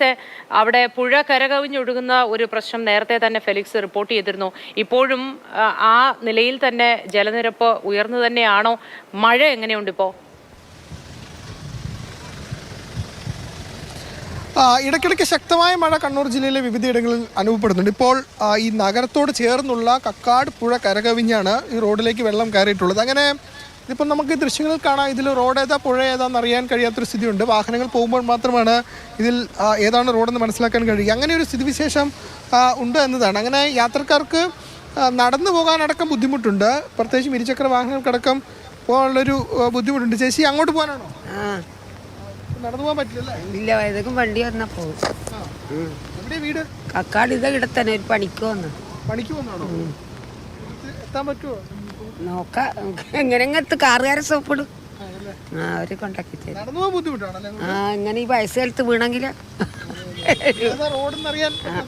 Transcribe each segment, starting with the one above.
നേരത്തെ അവിടെ പുഴ കരകവിഞ്ഞൊഴുകുന്ന ഒരു പ്രശ്നം നേരത്തെ തന്നെ ഫെലിക്സ് റിപ്പോർട്ട് ചെയ്തിരുന്നു. ഇപ്പോഴും ആ, നിലയിൽ തന്നെ ജലനിരപ്പ് ഉയർന്നു തന്നെയാണോ? മഴ എങ്ങനെയുണ്ട് ഇപ്പോൾ ഇടയ്ക്കിടയ്ക്ക് ശക്തമായ മഴ കണ്ണൂർ ജില്ലയിലെ വിവിധയിടങ്ങളിൽ അനുഭവപ്പെടുന്നുണ്ട്. ഇപ്പോൾ ഈ നഗരത്തോട് ചേർന്നുള്ള കക്കാട് പുഴ കരകവിഞ്ഞാണ് ഈ റോഡിലേക്ക് വെള്ളം കയറിയിട്ടുള്ളത്. അങ്ങനെ ഇതിപ്പോൾ നമുക്ക് ദൃശ്യങ്ങൾ ദൃശ്യങ്ങളിൽ കാണാം ഇതിൽ റോഡ് ഏതാ പുഴ ഏതാന്ന് അറിയാൻ കഴിയാത്തൊരു സ്ഥിതിയുണ്ട്. വാഹനങ്ങൾ പോകുമ്പോൾ മാത്രമാണ് ഇതിൽ ഏതാണ് റോഡെന്ന് മനസ്സിലാക്കാൻ കഴിയുക. അങ്ങനെ ഒരു സ്ഥിതിവിശേഷം ഉണ്ട് എന്നതാണ്. അങ്ങനെ യാത്രക്കാർക്ക് നടന്നു പോകാനടക്കം ബുദ്ധിമുട്ടുണ്ട്. പ്രത്യേകിച്ച് ഇരുചക്ര വാഹനങ്ങൾക്കടക്കം പോകാനുള്ളൊരു ബുദ്ധിമുട്ടുണ്ട്. ചേച്ചി അങ്ങോട്ട് പോകാനാണോ? നടന്നു പോകാൻ പറ്റില്ല ഇല്ല ഏതൊക്കെ വണ്ടി വന്നാ പോകും വീട്? കക്കാട് ഇത് ഇടത്തന്നെ തന്നെ ഒരു പണിക്ക് വന്നു. പണിക്ക് വന്നാണോ? എത്താൻ പറ്റുമോ നോക്കാം. എങ്ങനെ എങ്ങനത്തെ കാറുകാരെ സോപ്പിടും ആ അവർ കൊണ്ടാക്കി തരും. ആ ഇങ്ങനെ ഈ ഏതാ റോഡെന്ന്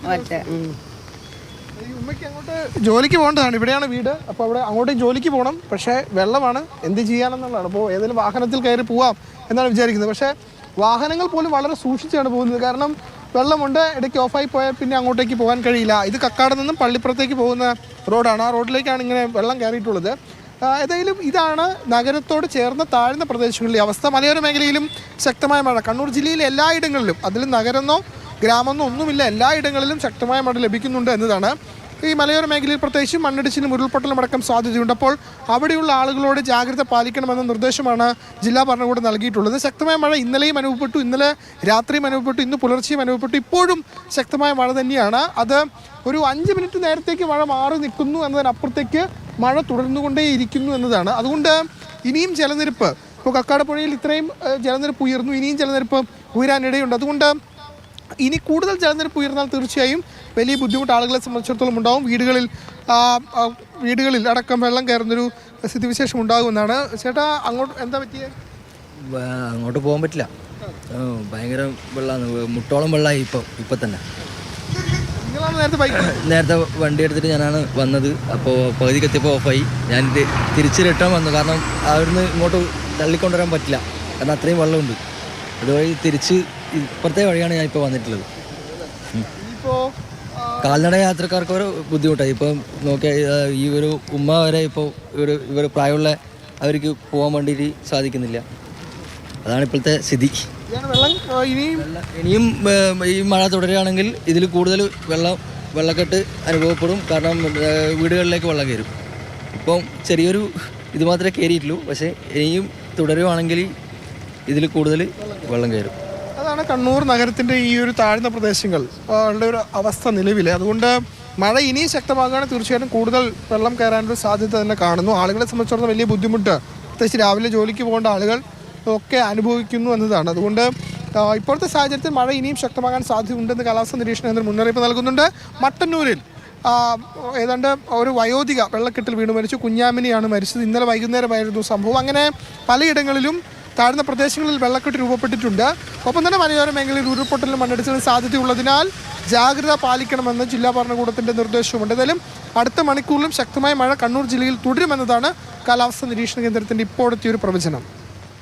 മറ്റേ ജോലിക്ക് പോകേണ്ടതാണ്. ഇവിടെയാണ് വീട്. അപ്പോൾ അവിടെ അങ്ങോട്ടും ജോലിക്ക് പോകണം. പക്ഷേ വെള്ളമാണ്. എന്ത് ചെയ്യാനെന്നുള്ളതാണ്. അപ്പോൾ ഏതെങ്കിലും വാഹനത്തിൽ കയറി പോവാം എന്നാണ് വിചാരിക്കുന്നത്. പക്ഷേ വാഹനങ്ങൾ പോലും വളരെ സൂക്ഷിച്ചാണ് പോകുന്നത്. കാരണം വെള്ളമുണ്ട്. ഇടയ്ക്ക് ഓഫായി പോയാൽ പിന്നെ അങ്ങോട്ടേക്ക് പോകാൻ കഴിയില്ല. ഇത് കക്കാട് നിന്നും പള്ളിപ്പുറത്തേക്ക് പോകുന്ന റോഡാണ്. ആ റോഡിലേക്കാണ് ഇങ്ങനെ വെള്ളം കയറിയിട്ടുള്ളത്. ഏതായാലും ഇതാണ് നഗരത്തോട് ചേർന്ന താഴ്ന്ന പ്രദേശങ്ങളിലെ അവസ്ഥ. മലയോര മേഖലയിലും ശക്തമായ മഴ. കണ്ണൂർ ജില്ലയിലെ എല്ലായിടങ്ങളിലും അതിൽ നഗരമെന്നോ ഗ്രാമമെന്നോ ഒന്നുമില്ല. എല്ലായിടങ്ങളിലും ശക്തമായ മഴ ലഭിക്കുന്നുണ്ട് എന്നതാണ് ഈ മലയോര മേഖലയിൽ പ്രത്യേകിച്ച് മണ്ണിടിച്ചിലും ഉരുൾപൊട്ടലും അടക്കം സാധ്യതയുണ്ട്. അപ്പോൾ അവിടെയുള്ള ആളുകളോട് ജാഗ്രത പാലിക്കണമെന്ന നിർദ്ദേശമാണ് ജില്ലാ ഭരണകൂടം നൽകിയിട്ടുള്ളത്. ശക്തമായ മഴ ഇന്നലെയും അനുഭവപ്പെട്ടു. ഇന്നലെ രാത്രിയും അനുഭവപ്പെട്ടു. ഇന്ന് പുലർച്ചെയും അനുഭവപ്പെട്ടു. ഇപ്പോഴും ശക്തമായ മഴ തന്നെയാണ്. അത് ഒരു അഞ്ച് മിനിറ്റ് നേരത്തേക്ക് മഴ മാറി നിൽക്കുന്നു എന്നതിനപ്പുറത്തേക്ക് മഴ തുടർന്നുകൊണ്ടേയിരിക്കുന്നു എന്നതാണ്. അതുകൊണ്ട് ഇനിയും ജലനിരപ്പ്. ഇപ്പോൾ കക്കാട് പുഴയിൽ ഇത്രയും ജലനിരപ്പ് ഉയർന്നു. ഇനിയും ജലനിരപ്പ് ഉയരാനിടയുണ്ട്. അതുകൊണ്ട് ഇനി കൂടുതൽ ജലനിരപ്പ് ഉയർന്നാൽ തീർച്ചയായും വലിയ ബുദ്ധിമുട്ട് ആളുകളെ സംബന്ധിച്ചിടത്തോളം ഉണ്ടാവും. വീടുകളിൽ വീടുകളിൽ അടക്കം വെള്ളം കയറുന്നൊരു സ്ഥിതിവിശേഷം ഉണ്ടാകുമെന്നാണ്. ചേട്ടാ അങ്ങോട്ട് എന്താ പറ്റിയത് അങ്ങോട്ട് പോകാൻ പറ്റില്ല. ഭയങ്കര വെള്ളമാണ് മുട്ടോളം വെള്ളമായി ഇപ്പോൾ ഇപ്പം തന്നെ. നേരത്തെ വണ്ടി എടുത്തിട്ട് ഞാനാണ് വന്നത്. അപ്പോൾ പകുതിക്ക് എത്തിയപ്പോൾ ഓഫായി ഞാൻ തിരിച്ച് റിട്ടേൺ വന്നു. കാരണം അവിടുന്ന് ഇങ്ങോട്ട് തള്ളിക്കൊണ്ടുവരാൻ പറ്റില്ല. കാരണം അത്രയും വെള്ളമുണ്ട്. അതുവഴി തിരിച്ച് ഇപ്പുറത്തെ വഴിയാണ് ഞാൻ ഇപ്പോൾ വന്നിട്ടുള്ളത്. ഇപ്പോൾ കാൽനട യാത്രക്കാർക്ക് ഒരു ബുദ്ധിമുട്ടായി. ഇപ്പം നോക്കിയാൽ ഈ ഒരു ഉമ്മ വരെ ഇപ്പോൾ ഒരു ഇവർ പ്രായമുള്ള അവർക്ക് പോകാൻ വേണ്ടിയിട്ട് സാധിക്കുന്നില്ല. അതാണ് ഇപ്പോഴത്തെ സ്ഥിതി. ഇതാണ് വെള്ളം ഇനിയും ഇനിയും ഈ മഴ തുടരുകയാണെങ്കിൽ ഇതിൽ കൂടുതൽ വെള്ളം വെള്ളക്കെട്ട് അനുഭവപ്പെടും. കാരണം വീടുകളിലേക്ക് വെള്ളം കയറും. ഇപ്പം ചെറിയൊരു ഇത് മാത്രമേ കയറിയിട്ടുള്ളൂ. പക്ഷേ ഇനിയും തുടരുകയാണെങ്കിൽ ഇതിൽ കൂടുതൽ വെള്ളം കയറും. അതാണ് കണ്ണൂർ നഗരത്തിന്റെ ഈ ഒരു താഴ്ന്ന പ്രദേശങ്ങൾ. ഉള്ള ഒരു അവസ്ഥ നിലവിൽ അതുകൊണ്ട് മഴ ഇനിയും ശക്തമാകുകയാണെങ്കിൽ തീർച്ചയായിട്ടും കൂടുതൽ വെള്ളം കയറാനൊരു സാധ്യത തന്നെ കാണുന്നു. ആളുകളെ സംബന്ധിച്ചിടത്തോളം വലിയ ബുദ്ധിമുട്ട്. പ്രത്യേകിച്ച് രാവിലെ ജോലിക്ക് പോകേണ്ട ആളുകൾ ഒക്കെ അനുഭവിക്കുന്നു എന്നതാണ്. അതുകൊണ്ട് ഇപ്പോഴത്തെ സാഹചര്യത്തിൽ മഴ ഇനിയും ശക്തമാകാൻ സാധ്യതയുണ്ടെന്ന് കാലാവസ്ഥ നിരീക്ഷണ കേന്ദ്രം മുന്നറിയിപ്പ് നൽകുന്നുണ്ട്. മട്ടന്നൂരിൽ ഏതാണ്ട് ഒരു വയോധിക വെള്ളക്കെട്ടിൽ വീണ് മരിച്ചു. കുഞ്ഞാമിനിയാണ് മരിച്ചത്. ഇന്നലെ വൈകുന്നേരമായിരുന്നു സംഭവം. അങ്ങനെ പലയിടങ്ങളിലും താഴ്ന്ന പ്രദേശങ്ങളിൽ വെള്ളക്കെട്ട് രൂപപ്പെട്ടിട്ടുണ്ട്. ഒപ്പം തന്നെ മലയോര മേഖലയിൽ ഉരുൾപൊട്ടലിനും മണ്ണിടിച്ചിലിനും സാധ്യതയുള്ളതിനാൽ ജാഗ്രത പാലിക്കണമെന്ന് ജില്ലാ ഭരണകൂടത്തിന്റെ നിർദ്ദേശവുമുണ്ട്. എന്തായാലും അടുത്ത മണിക്കൂറിലും ശക്തമായ മഴ കണ്ണൂർ ജില്ലയിൽ തുടരുമെന്നതാണ് കാലാവസ്ഥാ നിരീക്ഷണ കേന്ദ്രത്തിന്റെ ഇപ്പോഴത്തെ ഒരു പ്രവചനം.